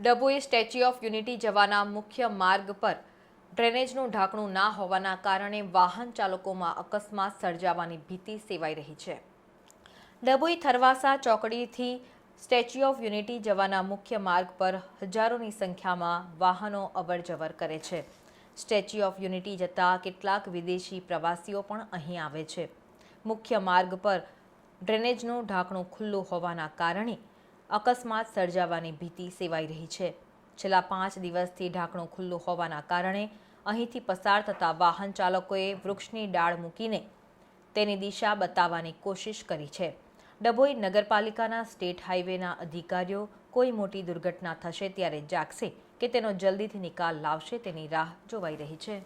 Dabhoi statue of Unity જવાના મુખ્ય માર્ગ પર ડ્રેનેજનું ઢાંકણું ના હોવાના કારણે વાહન ચાલકોમાં અકસ્માત સર્જાવાની ભીતિ સેવાઈ રહી છે. ડભોઈ થરવાસા ચોકડીથી સ્ટેચ્યુ ઓફ યુનિટી જવાના મુખ્ય માર્ગ પર હજારોની સંખ્યામાં વાહનો અવરજવર કરે છે. સ્ટેચ્યુ ઓફ યુનિટી જતા કેટલાક વિદેશી પ્રવાસીઓ પણ અહીં આવે છે. મુખ્ય માર્ગ પર ડ્રેનેજનું ઢાંકણું ખુલ્લું હોવાના કારણે અકસ્માત સર્જાવાની ભીતિ સેવાઈ રહી છે. છેલ્લા પાંચ દિવસથી ઢાંકણું ખુલ્લું હોવાના કારણે અહીંથી પસાર થતા વાહન ચાલકોએ વૃક્ષની ડાળ મૂકીને તેની દિશા બતાવવાની કોશિશ કરી છે. ડભોઈ નગરપાલિકાના સ્ટેટ હાઈવેના અધિકારીઓ, કોઈ મોટી દુર્ઘટના થશે ત્યારે જાગશે કે તેનો જલ્દીથી નિકાલ લાવશે તેની રાહ જોવાઈ રહી છે.